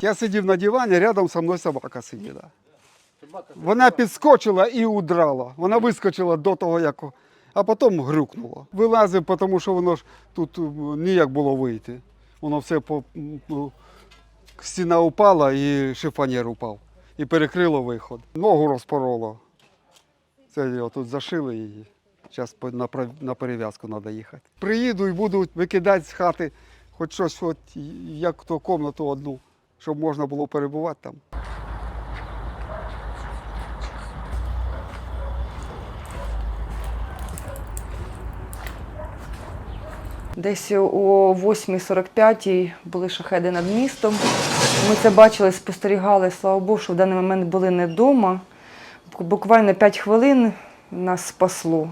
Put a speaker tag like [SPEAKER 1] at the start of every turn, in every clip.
[SPEAKER 1] Я сидів на дивані, рядом со мною собака сиділа. Вона підскочила і удрала. Вона вискочила до того, як. А потім грюкнуло. Вилазив, тому що воно ж тут ніяк було вийти. Воно все по ну, стіна упала і шифонєр упав. І перекрило виход. Ногу розпороло. Це його тут зашили її. Зараз на, перев'язку треба їхати. Приїду і буду викидати з хати хоч щось, от, як то комнату одну, щоб можна було перебувати там.
[SPEAKER 2] Десь о 8.45 були шахеди над містом. Ми це бачили, спостерігали. Слава Богу, що в даний момент були не вдома. Буквально 5 хвилин нас спасло.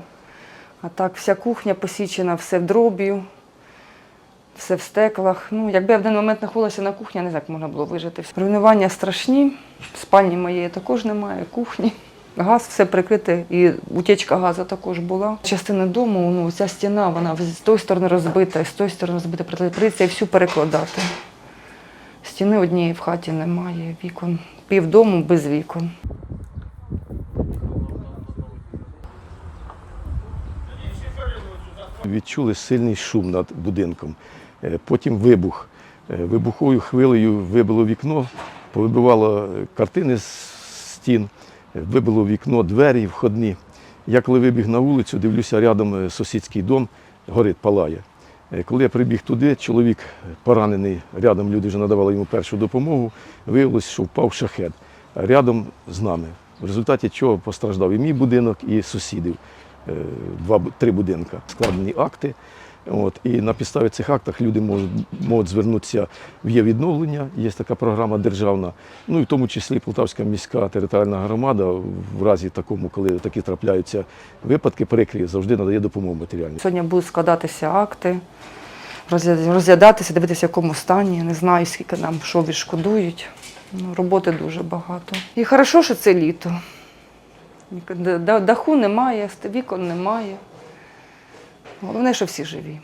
[SPEAKER 2] А так, вся кухня посічена, все в дроб'ю, все в стеклах. Ну, якби я в даний момент знаходилася на кухні, я не знаю, як можна було вижити. Руйнування страшні. Спальні моєї також немає, кухні. Газ все прикрите, і утічка газу також була. Частина дому, ну ця стіна, вона з тої сторони розбита, і з тої сторони розбита. Прийдеться і всю перекладати. Стіни однієї в хаті немає, вікон. Півдому без вікон.
[SPEAKER 3] Відчули сильний шум над будинком. Е, Потім вибух. Е, Вибуховою хвилею вибило вікно, повибивало картини з стін, вибило вікно, двері входні. Я коли вибіг на вулицю, дивлюся, рядом е, сусідський дом горить, палає. Коли я прибіг туди, чоловік поранений, рядом люди вже надавали йому першу допомогу, виявилось, що впав шахет рядом з нами. В результаті чого постраждав і мій будинок, і сусідів. Два, три будинка. Складені акти. От, і на підставі цих актах люди можуть, можуть звернутися в є відновлення, є така програма державна, ну і в тому числі Полтавська міська територіальна громада в разі такому, коли такі трапляються випадки, перекрі, завжди надає допомогу матеріальну.
[SPEAKER 2] Сьогодні будуть складатися акти, розглядатися, дивитися, в якому стані. Не знаю, скільки нам що відшкодують. Ну, роботи дуже багато. І хорошо, що це літо. Даху немає, вікон немає. Головне, що всі живі.